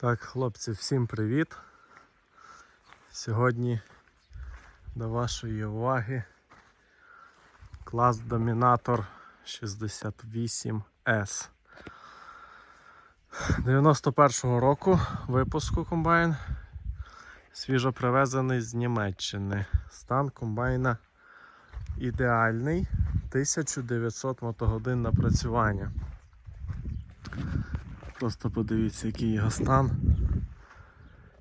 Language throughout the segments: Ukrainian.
Так, хлопці, всім привіт. Сьогодні до вашої уваги клас Домінатор 68S. 91-го року випуску комбайн. Свіжо привезений з Німеччини. Стан комбайна ідеальний. 1900 мотогодин напрацювання. Просто подивіться, який його стан.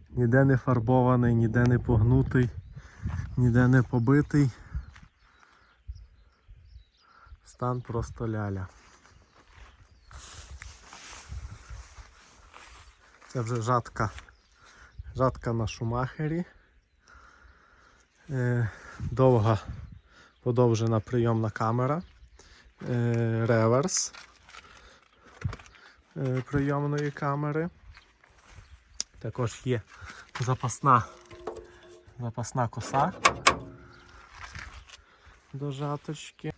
Ніде не фарбований, ніде не погнутий, ніде не побитий. Стан просто ляля. Це вже жатка. Жатка на шумахері. Е, довга подовжена прийомна камера. Е, реверс прийомної камери. Також є запасна, запасна коса до жаточки.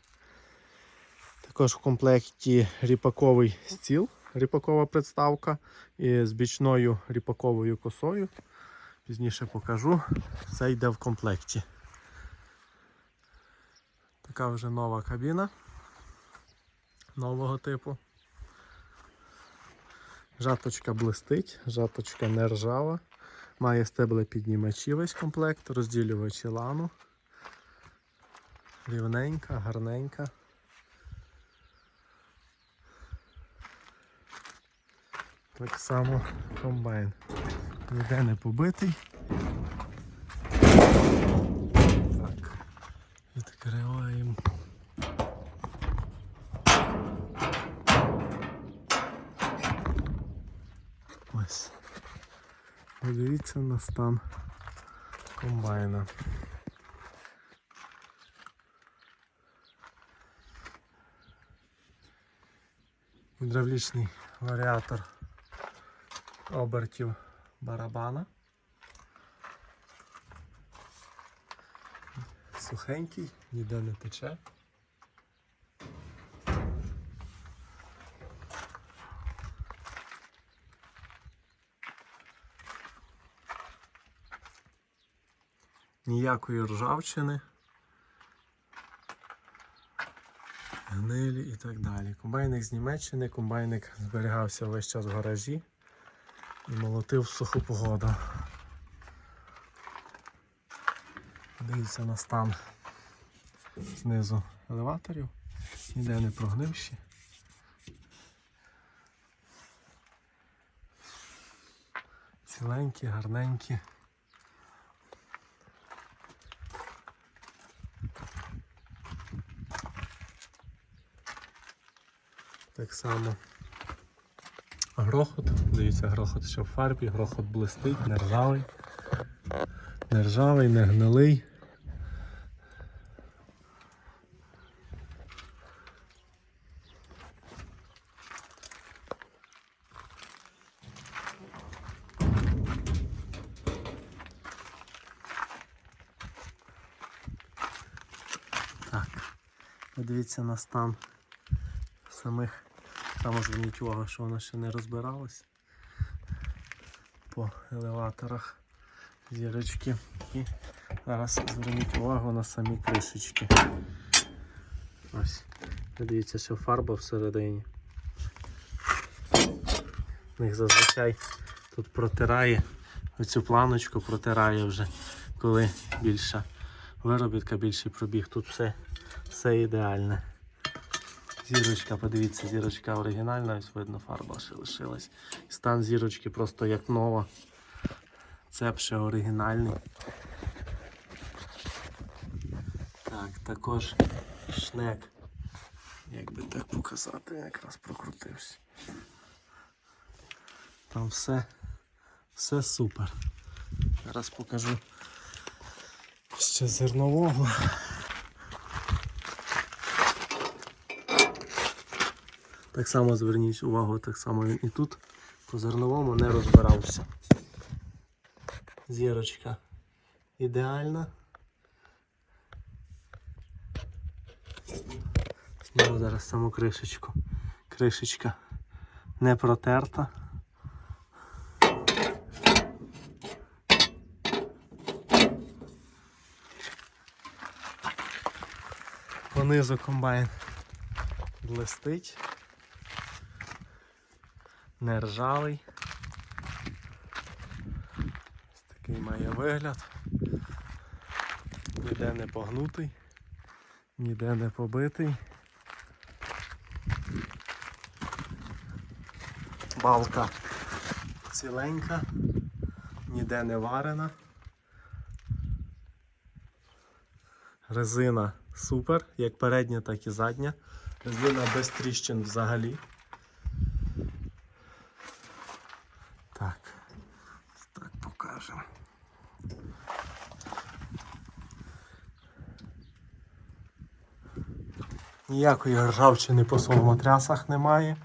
Також в комплекті ріпаковий стіл, ріпакова приставка і з бічною ріпаковою косою. Пізніше покажу. Все йде в комплекті. Така вже нова кабіна нового типу. Жаточка блистить, жаточка не ржава. Має стеблепіднімачі весь комплект, розділювачі лану. Рівненька, гарненька. Так само комбайн. Ніде не побитий. Так. Відкриваємо. Подивіться на стан комбайна. Гідравлічний варіатор обертів барабана. Сухенький, ніде не тече. Ніякої ржавчини, гнилі і так далі. Комбайник з Німеччини, комбайник зберігався весь час в гаражі і молотив суху погоду. Дивіться на стан знизу елеваторів, ніде не прогнивші. Ціленькі, гарненькі. Так само грохот. Дивіться, грохот що в фарбі, грохот блистить, не ржавий. Не ржавий, не гнилий. Так, подивіться на стан самих. Саме зверніть увагу, що воно ще не розбиралось по елеваторах зірочки. І зараз зверніть увагу на самі кришечки. Ось. Дивіться, що фарба всередині. В них зазвичай тут протирає, оцю планочку протирає вже, коли більша виробітка, більший пробіг. Тут все, все ідеальне. Зірочка, подивіться, зірочка оригінальна, ось видно, фарба ще лишилась. Стан зірочки просто як нова. Цеп ще оригінальний. Так, також шнек. Як би так показати, якраз прокрутився. Там все, все супер. Зараз покажу ще зернового. Так само зверніть увагу, так само він і тут по зерновому не розбирався. Зірочка ідеальна. Знову зараз саму кришечку. Кришечка не протерта. Понизу комбайн блистить. Не ржавий. Ось такий має вигляд. Ніде не погнутий, ніде не побитий. Балка ціленька, ніде не варена. Резина супер, як передня, так і задня. Резина без тріщин взагалі. Ніякої ржавчини по соломотрясах немає.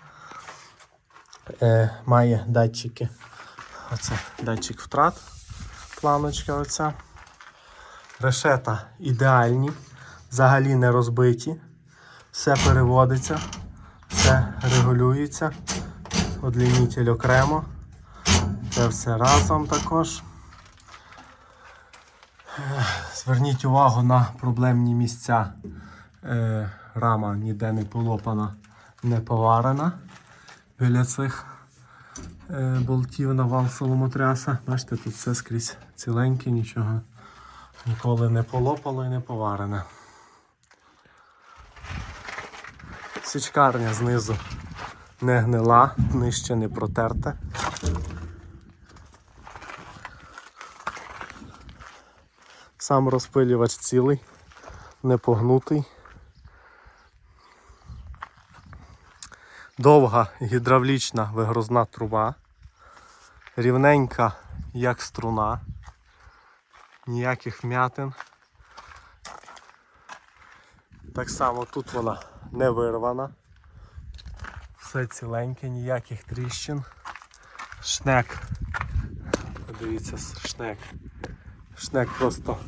Е, має датчики. Оце датчик втрат. Планочка оця. Решета ідеальні, взагалі не розбиті. Все переводиться, все регулюється. Одлінітель окремо. Це все разом також. Е, Зверніть увагу на проблемні місця. Рама ніде не полопана, не поварена біля цих е, болтів на вал соломотряса. Бачите, тут все скрізь ціленьке, нічого ніколи не полопало і не поварене. Січкарня знизу не гнила, нижче не протерта. Сам розпилювач цілий, не погнутий. Довга гідравлічна вигрузна труба, рівненька, як струна, ніяких вмятин. Так само тут вона не вирвана. Все ціленьке, ніяких тріщин. Шнек. Подивіться, шнек. Шнек просто,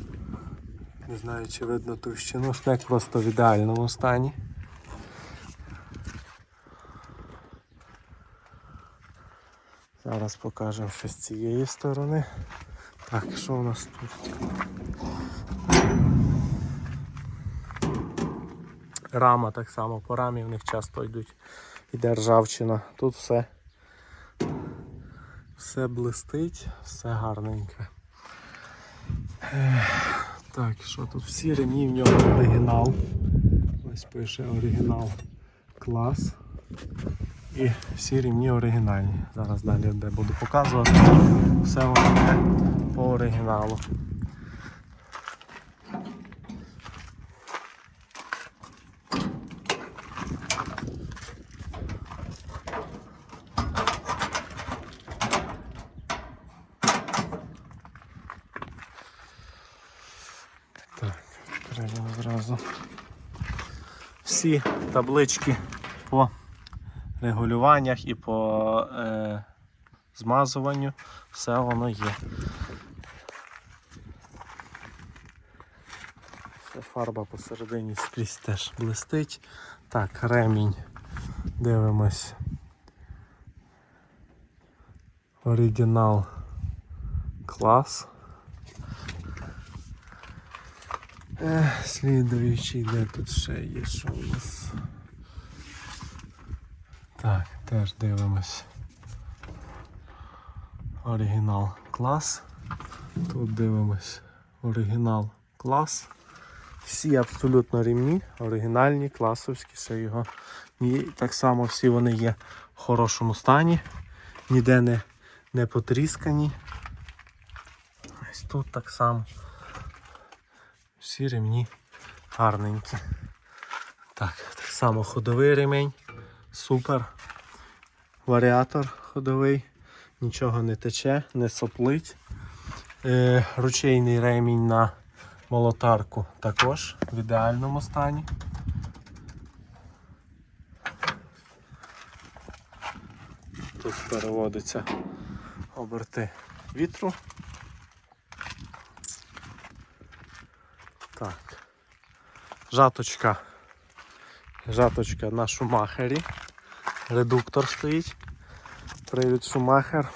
не знаю чи видно товщину, шнек просто в ідеальному стані. Зараз покажемо ще з цієї сторони. Так, що у нас тут? Рама так само, по рамі в них часто йдуть. Іде ржавчина. Тут все, все блистить, все гарненьке. Так, що тут всі ремні в нього оригінал. Ось пише оригінал клас. І всі рівні оригінальні. Зараз далі де буду показувати. Все воно йде по оригіналу. Треба одразу. Всі таблички по регулюваннях і по е, змазуванню все воно є. Це фарба посередині скрізь теж блистить. Так, ремінь. Дивимось. Оригінал клас. Е, слідуючий, де тут ще є, що у нас. Так, теж дивимось. Оригінал клас. Тут дивимось оригінал клас. Всі абсолютно рівні, оригінальні, класовські, ще його. І так само всі вони є в хорошому стані, ніде не, не потріскані. Ось тут так само. Всі ремні гарненькі. Так, так само ходовий ремень. Супер. Варіатор ходовий, нічого не тече, не соплить. Е, ручейний ремінь на молотарку також в ідеальному стані. Тут переводиться оберти вітру. Так. Жаточка. Жаточка на шумахері. Редуктор стоїть. Привід шумахер.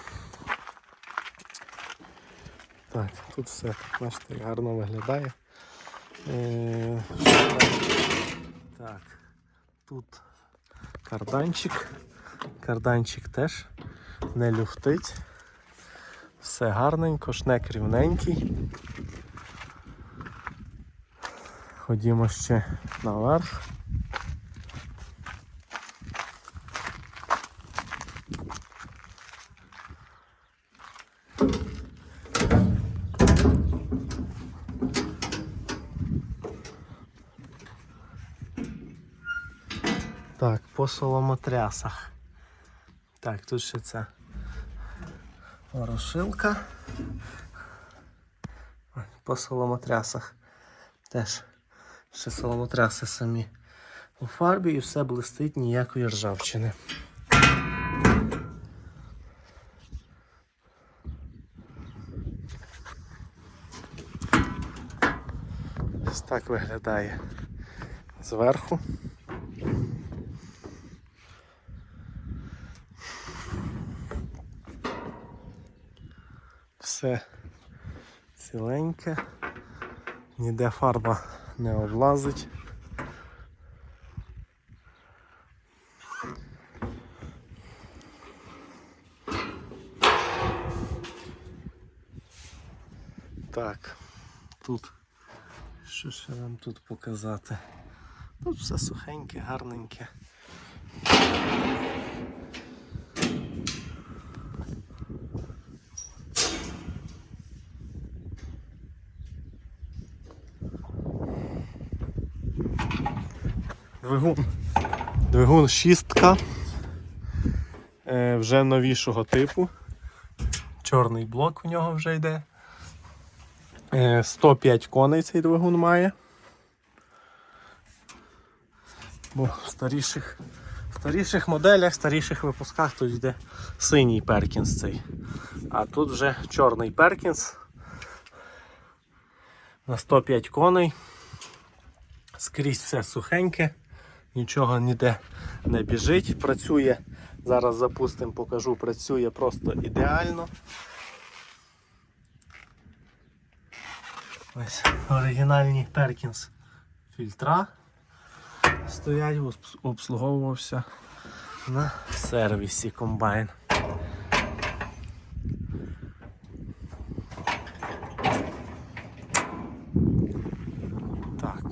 Так, тут все, бачите, гарно виглядає. Е. Так, тут карданчик. Карданчик теж не люфтить. Все гарненько, шнек рівненький. Ходімо ще наверх. Так, по соломотрясах. Так, тут ще ця ворошилка. По соломотрясах. Теж ще соломотряси самі у фарбі і все блистить ніякої ржавчини. Ось так виглядає зверху. Все ціленьке, ніде фарба не облазить. Так, тут що ще нам тут показати? Тут все сухеньке, гарненьке. Двигун. Двигун шістка. Е, вже новішого типу. Чорний блок у нього вже йде. Е, 105 коней цей двигун має. Бо в старіших, в старіших моделях, в старіших випусках тут йде синій Перкінс цей. А тут вже чорний Перкінс. На 105 коней. Скрізь все сухеньке, нічого ніде не біжить. Працює, зараз запустимо, покажу, працює просто ідеально. Ось оригінальні Perkins фільтра стоять, обслуговувався на сервісі комбайн. Так.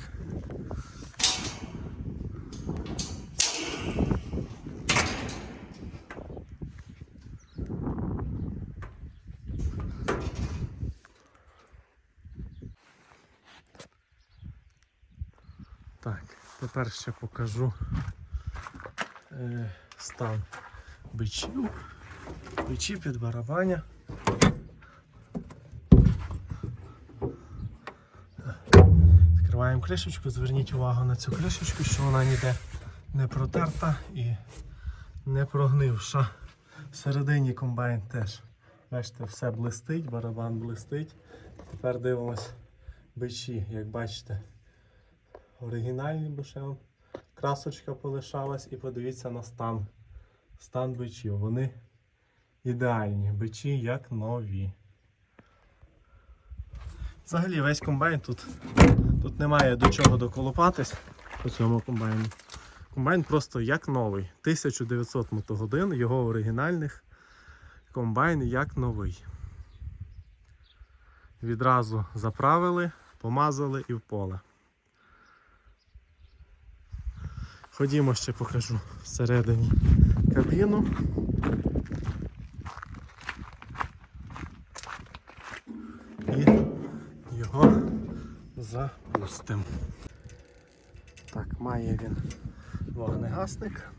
Так, тепер ще покажу е, стан бичів. Бичі під барабаня. Відкриваємо кришечку, зверніть увагу на цю кришечку, що вона ніде не протерта і не прогнивша. Всередині комбайн теж. Бачите, все блистить, барабан блистить. Тепер дивимось бичі, як бачите оригінальні, бо красочка полишалась і подивіться на стан. Стан бичів. Вони ідеальні. Бичі як нові. Взагалі весь комбайн тут, тут немає до чого доколупатись по цьому комбайну. Комбайн просто як новий. 1900 мотогодин, його оригінальних комбайн як новий. Відразу заправили, помазали і в поле. Ходімо ще покажу всередині кабіну. І його запустимо. Так, має він вогнегасник.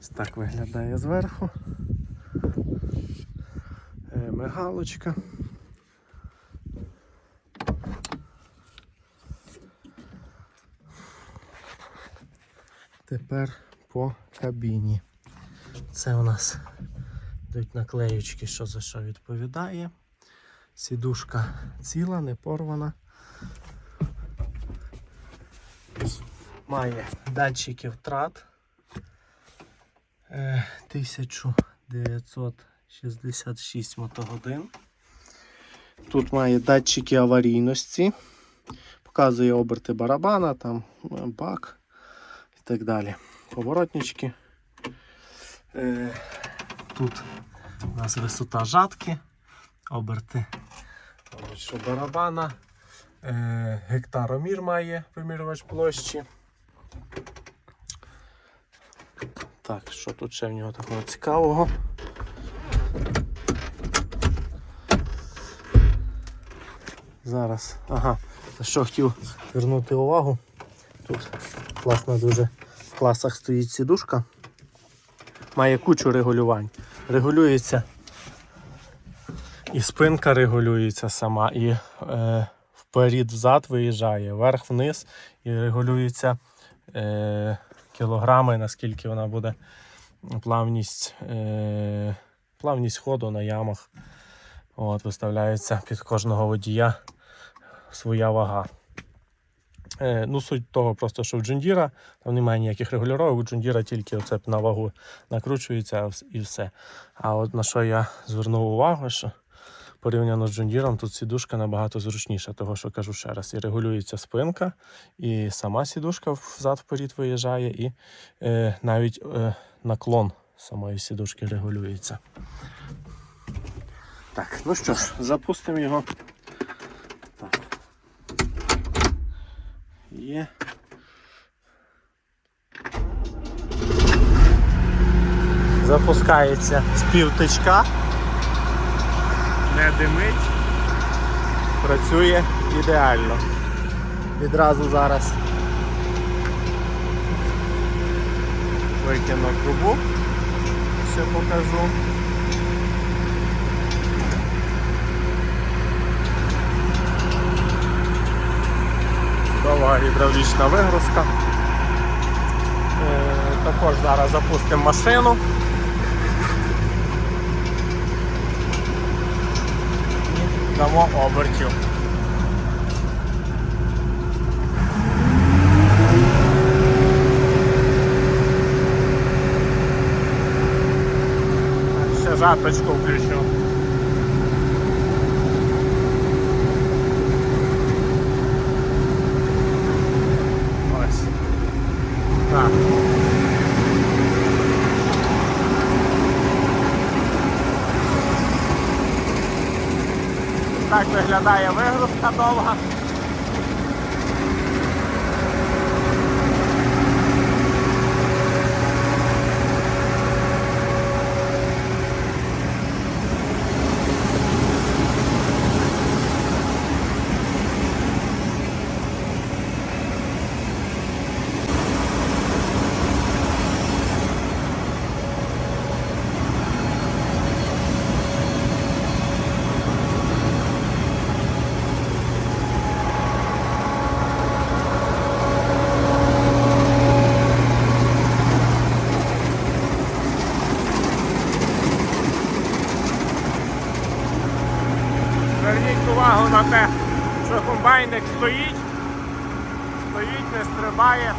Ось так виглядає зверху. Е, Мигалочка. Тепер по кабіні. Це у нас йдуть наклеючки, що за що відповідає. Сідушка ціла, не порвана. Має датчики втрат. Е, 1966 мотогодин. Тут має датчики аварійності. Показує оберти барабана, там е, бак так далі. Поворотнички. Е, Тут у нас висота жатки, оберти що барабана. Е, Гектаромір має вимірювач площі. Так, що тут ще в нього такого цікавого? Зараз. Ага, за що хотів звернути увагу. Тут класно дуже в класах стоїть сідушка. Має кучу регулювань. Регулюється і спинка регулюється сама, і е, вперед взад виїжджає, вверх-вниз і регулюється е, кілограми, наскільки вона буде плавність, е, плавність ходу на ямах. От, виставляється під кожного водія своя вага. Е, ну, суть того, просто, що в Джундіра там немає ніяких регулювань, у Джундіра тільки оце на вагу накручується і все. А от на що я звернув увагу, що порівняно з Джундіром тут сідушка набагато зручніша, того що кажу ще раз. І регулюється спинка, і сама сідушка взад вперед виїжджає, і е, навіть е, наклон самої сідушки регулюється. Так, ну що ж, запустимо його. Є. Запускається з півтичка. Не димить. Працює ідеально. Відразу зараз викину трубу. Ще покажу. Гідравлічна вигрузка. Е, Також зараз запустимо машину. І дамо обертів. Ще жаточку включу. Ось. Так. Так виглядає вигрузка довга. Зверніть увагу на те, що комбайник стоїть, стоїть, не стрибає.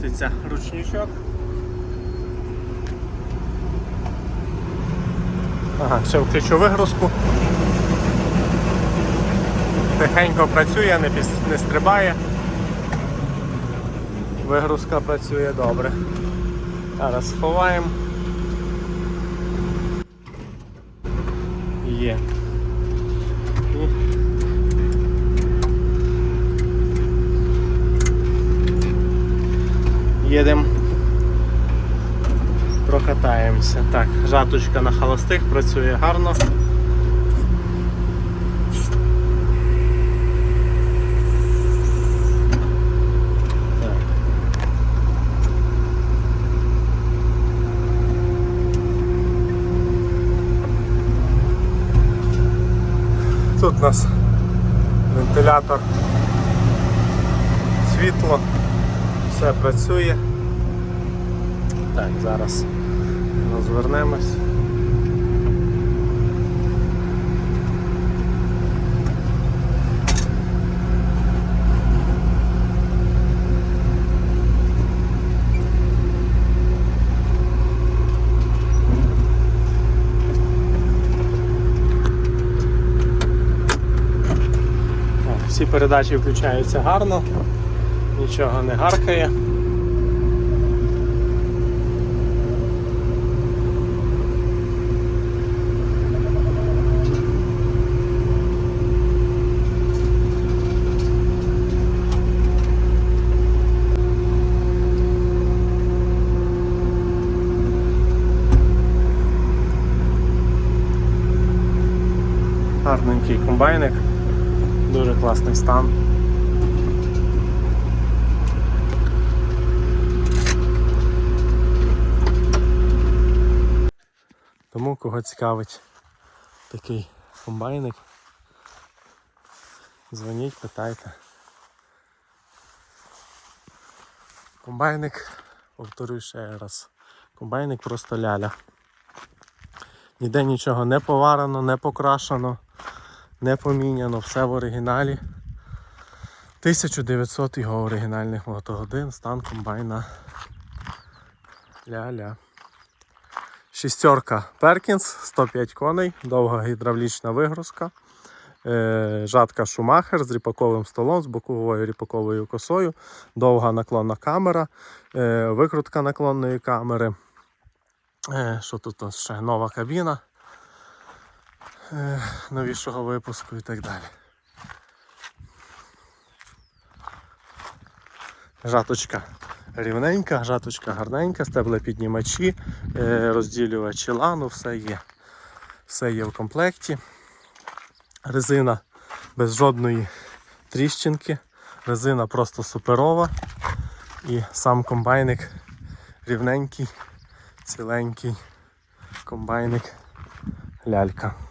крутиться ручничок. Ага, ще включу вигрузку. Тихенько працює, не піс... не стрибає. Вигрузка працює добре. Зараз ховаємо. Їдемо. Прокатаємося. Так, жаточка на холостих працює гарно. Тут у нас вентилятор, світло, все працює. Так, зараз розвернемось. Передачі включаються гарно, нічого не гаркає. Гарненький комбайник, дуже класний стан. Тому кого цікавить такий комбайник, дзвоніть, питайте. Комбайник, повторюю ще раз, комбайник просто ляля. Ніде нічого не поварено, не покрашено, не поміняно, все в оригіналі. 1900 його оригінальних мотогодин, стан комбайна. Ля-ля. Шістерка Перкінс, 105 коней, довга гідравлічна вигрузка. Е, жатка Шумахер з ріпаковим столом, з боковою ріпаковою косою, довга наклонна камера, е, викрутка наклонної камери. Е, Що тут ще? Нова кабіна новішого випуску і так далі. Жаточка рівненька, жаточка гарненька, стеблопіднімачі, е, розділювачі лану, все є. Все є в комплекті. Резина без жодної тріщинки. Резина просто суперова. І сам комбайник рівненький, ціленький комбайник лялька.